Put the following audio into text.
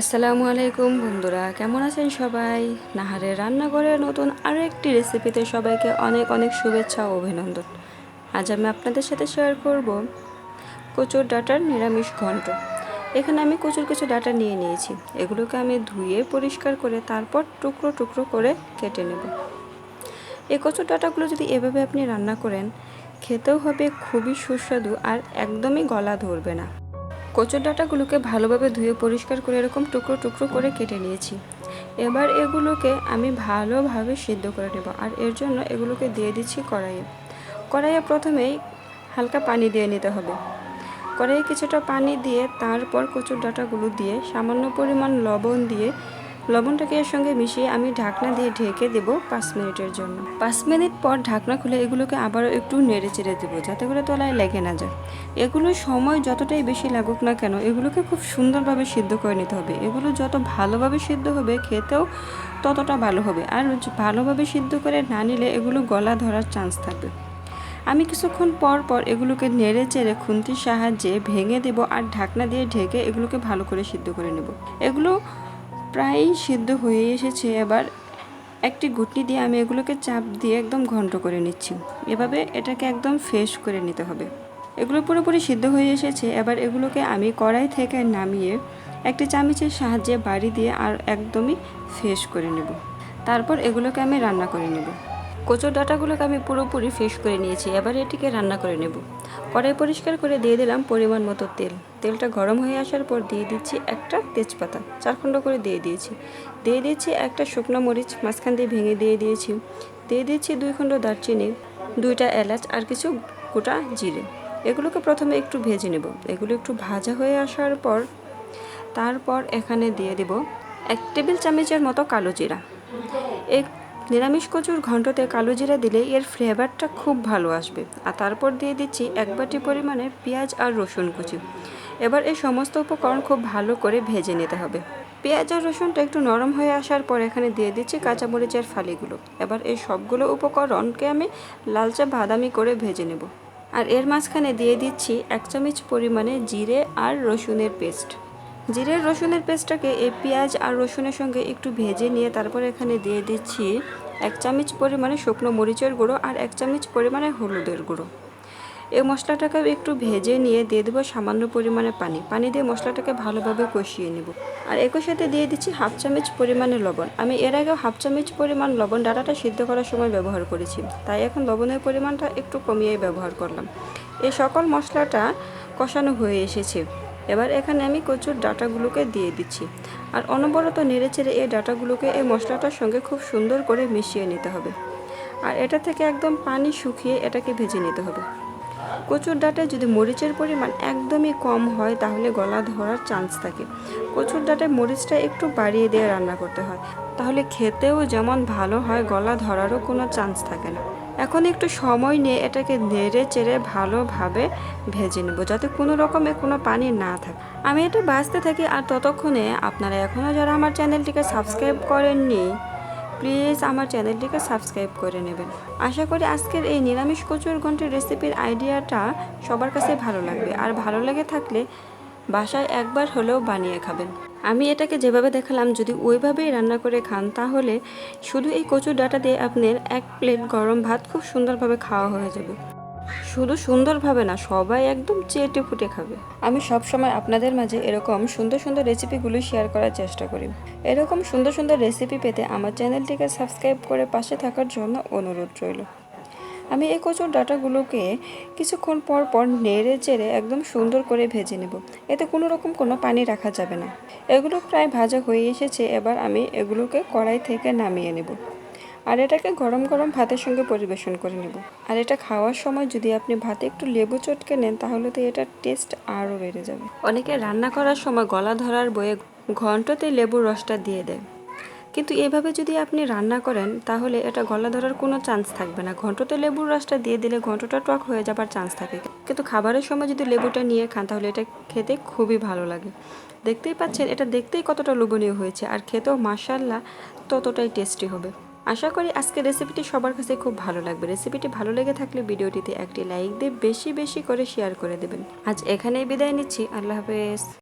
আসসালামু আলাইকুম বন্ধুরা, কেমন আছেন সবাই? নাহারের রান্নাঘরের নতুন আরও একটি রেসিপিতে সবাইকে অনেক অনেক শুভেচ্ছা ও অভিনন্দন। আজ আমি আপনাদের সাথে শেয়ার করব কচুর ডাটার নিরামিষ ঘন্ট। এখানে আমি কচুর কিছু ডাটা নিয়ে নিয়েছি, এগুলোকে আমি ধুয়ে পরিষ্কার করে তারপর টুকরো টুকরো করে কেটে নেব। এই কচুর ডাটাগুলো যদি এভাবে আপনি রান্না করেন, খেতেও হবে, খুবই সুস্বাদু আর একদমই গলা ধরবে না। কচুর ডাঁটাগুলোকে ভালোভাবে ধুয়ে পরিষ্কার করে এরকম টুকরো টুকরো করে কেটে নিয়েছি। এবার এগুলোকে আমি ভালোভাবে সিদ্ধ করে নেব আর এর জন্য এগুলোকে দিয়ে দিচ্ছি কড়াইয়ে। কড়াইয়ে প্রথমেই হালকা পানি দিয়ে নিতে হবে। কড়াইয়ে কিছুটা পানি দিয়ে তারপর কচুর ডাঁটাগুলো দিয়ে সামান্য পরিমাণ লবণ দিয়ে লবণটাকে এর সঙ্গে মিশিয়ে আমি ঢাকনা দিয়ে ঢেকে দেব পাঁচ মিনিটের জন্য। পাঁচ মিনিট পর ঢাকনা খুলে এগুলোকে আবারও একটু নেড়ে চেড়ে দেবো যাতে করে তলায় লেগে না যায়। এগুলো সময় যতটাই বেশি লাগুক না কেন, এগুলোকে খুব সুন্দরভাবে সিদ্ধ করে নিতে হবে। এগুলো যত ভালোভাবে সিদ্ধ হবে, খেতেও ততটা ভালো হবে। আর ভালোভাবে সিদ্ধ করে না নিলে এগুলো গলা ধরার চান্স থাকবে। আমি কিছুক্ষণ পর পর এগুলোকে নেড়ে চেড়ে খুন্তির সাহায্যে ভেঙে দেব আর ঢাকনা দিয়ে ঢেকে এগুলোকে ভালো করে সিদ্ধ করে নেব। এগুলো প্রায় সিদ্ধ হয়ে এসেছে। এবার একটি ঘুটনি দিয়ে আমি এগুলোকে চাপ দিয়ে একদম ঘন্ট করে নিচ্ছি। এভাবে এটাকে একদম ফ্রেশ করে নিতে হবে। এগুলো পুরোপুরি সিদ্ধ হয়ে এসেছে। এবার এগুলোকে আমি কড়াই থেকে নামিয়ে একটি চামিচের সাহায্যে বাড়ি দিয়ে আর একদমই ফ্রেশ করে নেব। তারপর এগুলোকে আমি রান্না করে নেব। কচুর ডাটাগুলোকে আমি পুরোপুরি ফ্রেশ করে নিয়েছি, এবার এটিকে রান্না করে নেব। কড়াই পরিষ্কার করে দিয়ে দিলাম পরিমাণ মতো তেল। তেলটা গরম হয়ে আসার পর দিয়ে দিচ্ছি একটা তেজপাতা, চারখণ্ড করে দিয়ে দিয়েছি। দিয়ে দিচ্ছি একটা শুকনো মরিচ, মাঝখান দিয়ে ভেঙে দিয়ে দিয়েছি। দিয়ে দিচ্ছি দুই খণ্ড দারচিনি, দুইটা এলাচ আর কিছু গোটা জিরে। এগুলোকে প্রথমে একটু ভেজে নেব। এগুলো একটু ভাজা হয়ে আসার পর, তারপর এখানে দিয়ে দেব এক টেবিল চামচের মতো কালো জিরা। এই নিরামিষ কচুর ঘন্টতে কালো জিরা দিলে এর ফ্লেভারটা খুব ভালো আসবে। আর তারপর দিয়ে দিচ্ছি এক বাটি পরিমাণে পেঁয়াজ আর রসুন কুচি। এবার এই সমস্ত উপকরণ খুব ভালো করে ভেজে নিতে হবে। পেঁয়াজ আর রসুনটা একটু নরম হয়ে আসার পর এখানে দিয়ে দিচ্ছি কাঁচামরিচের ফালিগুলো। এবার এই সবগুলো উপকরণকে আমি লালচে বাদামি করে ভেজে নেব। আর এর মাঝখানে দিয়ে দিচ্ছি এক চামচ পরিমাণে জিরে আর রসুনের পেস্ট। জিরের রসুনের পেস্টটাকে এই পেঁয়াজ আর রসুনের সঙ্গে একটু ভেজে নিয়ে তারপর এখানে দিয়ে দিচ্ছি এক চামচ পরিমাণে শুকনো মরিচের গুঁড়ো আর এক চামচ পরিমাণে হলুদের গুঁড়ো। এই মশলাটাকে একটু ভেজে নিয়ে দিয়ে দেবো সামান্য পরিমাণে পানি। পানি দিয়ে মশলাটাকে ভালোভাবে কষিয়ে নেব। আর একই সাথে দিয়ে দিচ্ছি হাফ চামচ পরিমাণে লবণ। আমি এর আগেও হাফ চামচ পরিমাণ লবণ ডাটাটা সিদ্ধ করার সময় ব্যবহার করেছি। তাই এখন লবণের পরিমাণটা একটু কমিয়ে ব্যবহার করলাম। এই সকল মশলাটা কষানো হয়ে এসেছে। এবার এখানে আমি কচুর ডাটাগুলোকে দিয়ে দিচ্ছি। আর অনবরত নেড়ে চেড়ে এই ডাটাগুলোকে এই মশলাটার সঙ্গে খুব সুন্দর করে মিশিয়ে নিতে হবে। আর এটা থেকে একদম পানি শুকিয়ে এটাকে ভেজে নিতে হবে। কচুর ডাটায় যদি মরিচের পরিমাণ একদমই কম হয়, তাহলে গলা ধরার চান্স থাকে। কচুর ডাটায় মরিচটা একটু বাড়িয়ে দিয়ে রান্না করতে হয়। তাহলে খেতেও যেমন ভালো হয়, গলা ধরারও কোনো চান্স থাকে না। এখন একটু সময় নিয়ে এটাকে নেড়ে চেড়ে ভালোভাবে ভেজে নেব, যাতে কোনো রকমে কোনো পানি না থাকে। আমি এটা বাঁচতে থাকি আর ততক্ষণে আপনারা এখনও যারা আমার চ্যানেলটিকে সাবস্ক্রাইব করেননি, প্লিজ আমার চ্যানেলটিকে সাবস্ক্রাইব করে নেবেন। আশা করি আজকের এই নিরামিষ কচুর ঘন্টের রেসিপির আইডিয়াটা সবার কাছে ভালো লাগবে। আর ভালো লেগে থাকলে বাসায় একবার হলেও বানিয়ে খাবেন। আমি এটাকে যেভাবে দেখালাম, যদি ওইভাবেই রান্না করে খান, তাহলে শুধু এই কচুর ডাটা দিয়ে আপনার এক প্লেট গরম ভাত খুব সুন্দরভাবে খাওয়া হয়ে যাবে। শুধু সুন্দরভাবে না, সবাই একদম চেটে ফুটে খাবে। আমি সব সময় আপনাদের মাঝে এরকম সুন্দর সুন্দর রেসিপিগুলো শেয়ার করার চেষ্টা করি। এরকম সুন্দর সুন্দর রেসিপি পেতে আমার চ্যানেলটিকে সাবস্ক্রাইব করে পাশে থাকার জন্য অনুরোধ রইল। আমি এই কচুর ডাটাগুলোকে কিছুক্ষণ পর পর নেড়ে চেড়ে একদম সুন্দর করে ভেজে নেব। এতে কোনো রকম কোনো পানি রাখা যাবে না। এগুলো প্রায় ভাজা হয়ে এসেছে, এবার আমি এগুলোকে কড়াই থেকে নামিয়ে নেব। আর এটাকে গরম গরম ভাতের সঙ্গে পরিবেশন করে নেব। আর এটা খাওয়ার সময় যদি আপনি ভাতে একটু লেবু চটকে নেন, তাহলে তো এটার টেস্ট আরও বেড়ে যাবে। অনেকে রান্না করার সময় গলা ধরার বয়ে ঘন্টতে লেবুর রসটা দিয়ে দেয়। কিন্তু এভাবে যদি আপনি রান্না করেন, তাহলে এটা গলা ধরার কোনো চান্স থাকবে না। ঘন্টতে লেবুর রসটা দিয়ে দিলে ঘন্টটা টক হয়ে যাবার চান্স থাকে। কিন্তু খাবারের সময় যদি লেবুটা নিয়ে খান, তাহলে এটা খেতে খুবই ভালো লাগে। দেখতেই পাচ্ছেন, এটা দেখতেই কতটা লোভনীয় হয়েছে। আর খেতেও মাসাল্লাহ ততটাই টেস্টি হবে। আশা করি আজকের রেসিপিটি সবার কাছে খুব ভালো লাগবে। রেসিপিটি ভালো লেগে থাকলে ভিডিওটিতে একটি লাইক দিয়ে বেশি বেশি করে শেয়ার করে দেবেন। আজ এখানেই বিদায় নিচ্ছি। আল্লাহ হাফেজ।